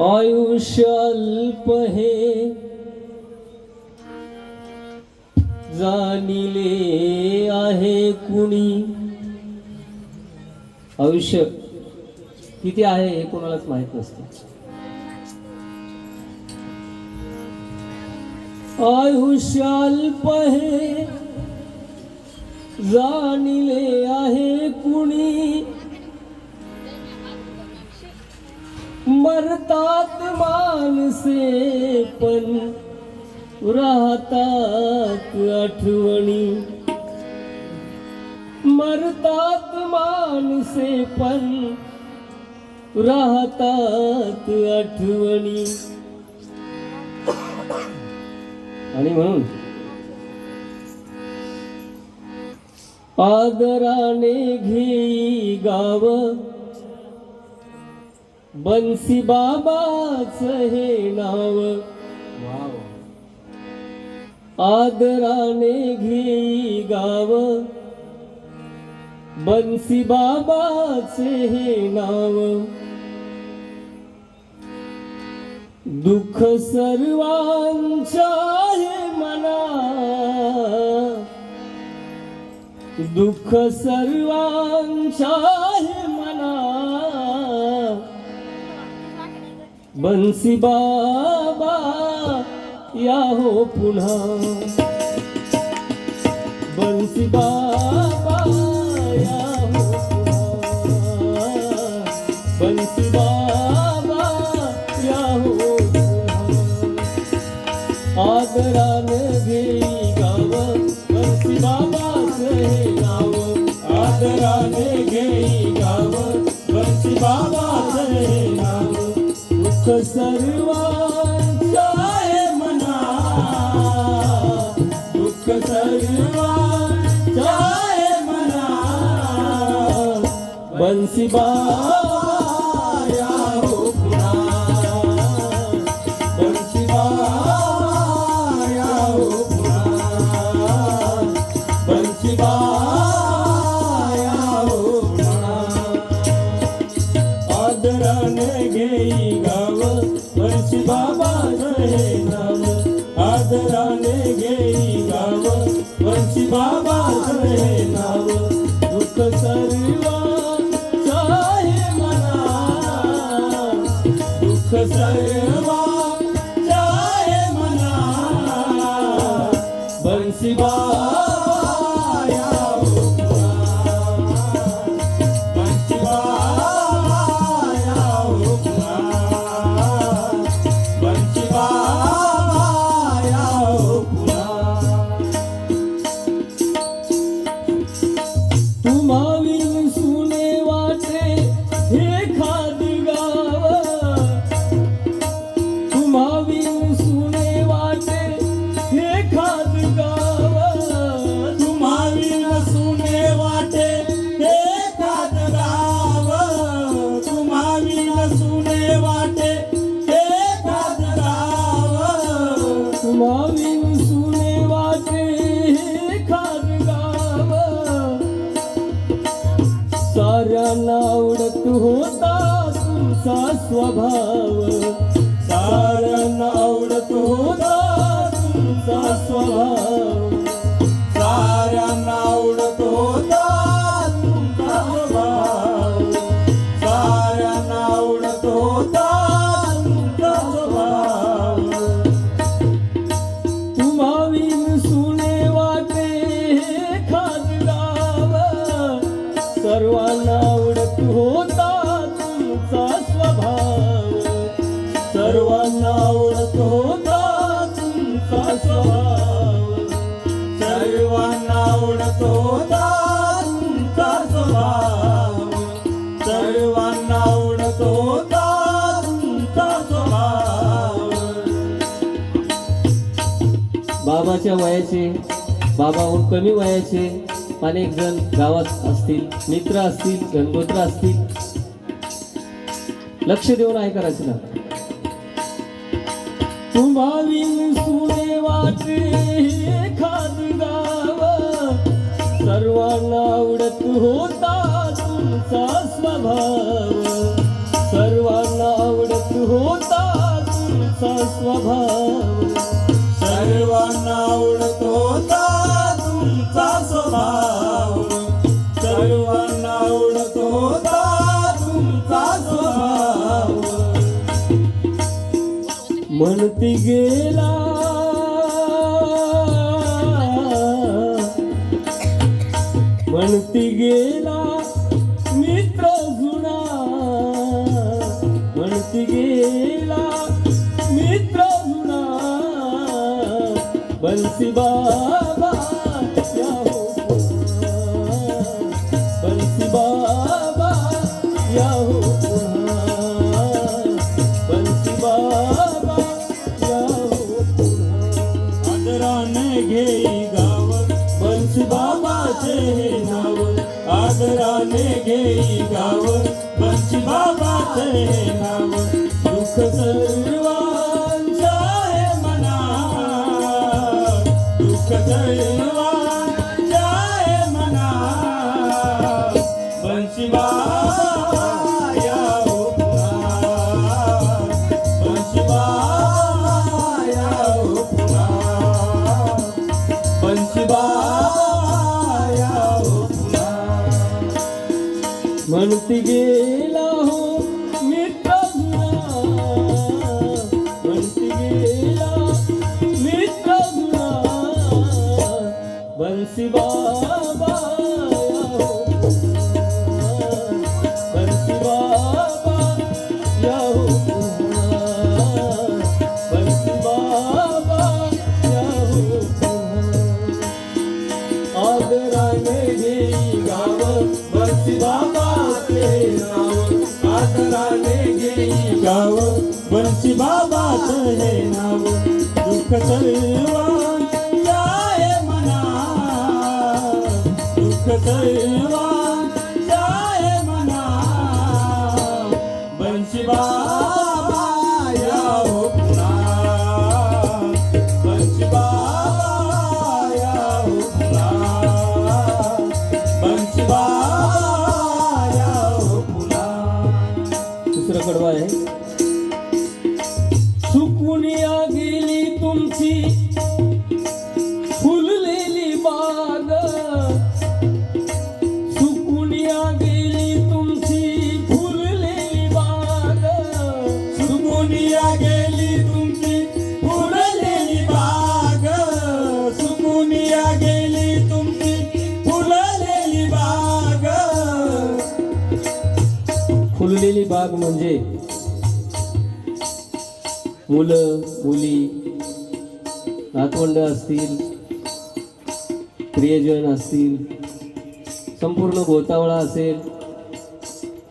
आयुष्य अल्प हे जाणिले आहे कुणी? आयुष्य किती आहे हे कोणालाच माहीत नसतं. आयुष्य अल्प हे जाणिले आहे कुणी? मरतात माणसे पण राहतात आठवणी. मरतात माणसे पण राहतात आठवणी. आणि म्हणून आदराने घेई गाव. बन्सी बाबाच हे नाव. आदराने घेई गाव. बन्सी बाबाचे हे नाव. दुःख सर्वांच्या दुःख सर्वांच्या मना. बन्सी बाबा या हो पुन्हा. बन्सी बाबा बंसी बाबा या हो बाबा या हो आदराने घेई गाव वर्षी बाबा नाव दुःख दुःख मना बंसी बाबा त्यांच्या वयाचे बाबाहून कमी वयाचे अनेक जण गावात असतील मित्र असतील गणगोत्र असतील. लक्ष देऊन आहे करायचं ना. सुने वाटे एखाद गाव सर्वांना आवडत होता तुमचा स्वभाव. सर्वांना आवडत होता तुमचा स्वभाव. परती गेला. म्हणती गेला मित्र जुना. म्हणती गेला मित्र जुना. बनसीबा घेई गाव पंच बाबाचे नाव दुःख ಬಂತಿಗೆ levar. म्हणजे? मुलं मुली नातवंड असतील प्रियजन असतील संपूर्ण गोतावळा असेल.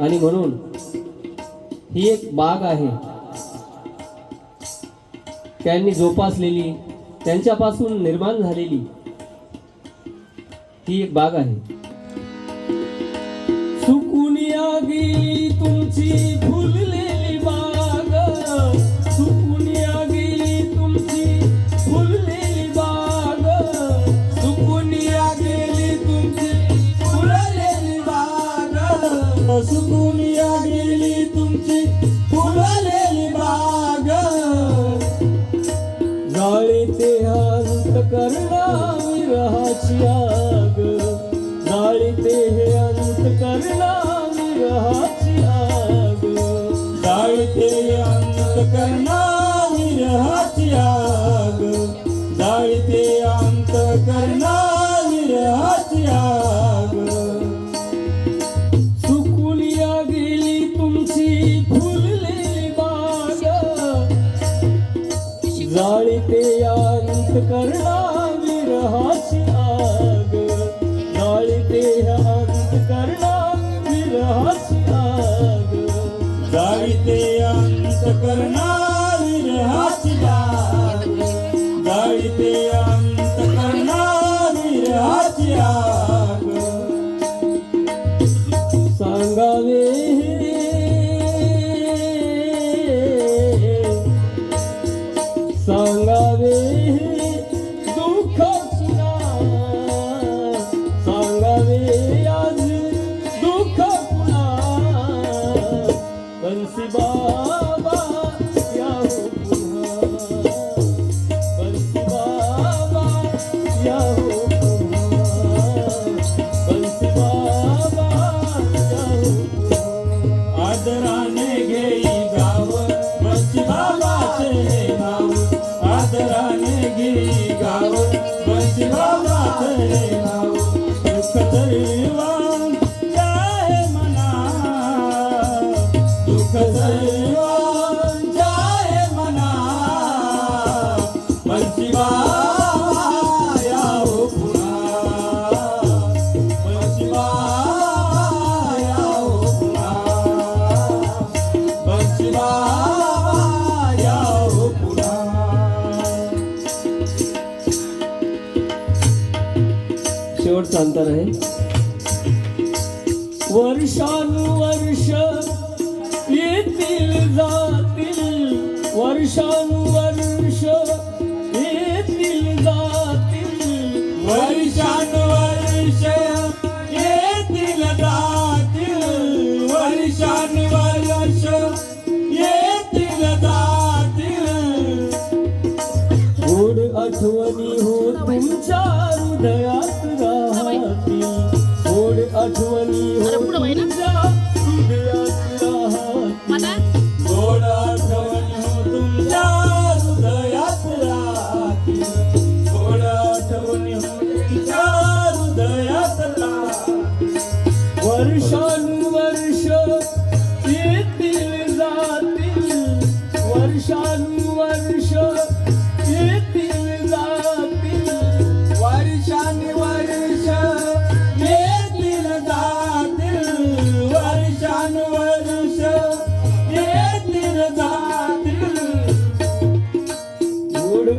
आणि म्हणून ही एक बाग आहे. त्यांनी जोपासलेली त्यांच्यापासून निर्माण झालेली ही एक बाग आहे. contigo. संत रहे वर्षानुवर्ष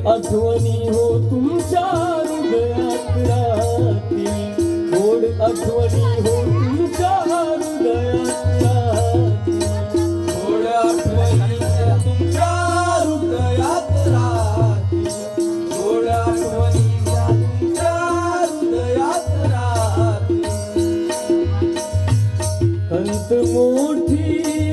आठवणी हो तुमच्या हृदयात राहती. गोड आठवणी हो तुमच्या हृदयात राहती. गोड हो हो मोठी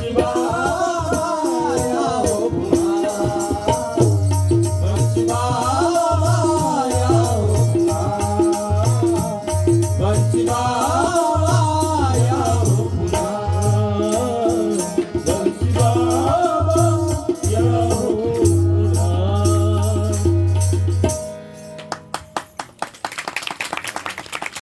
します。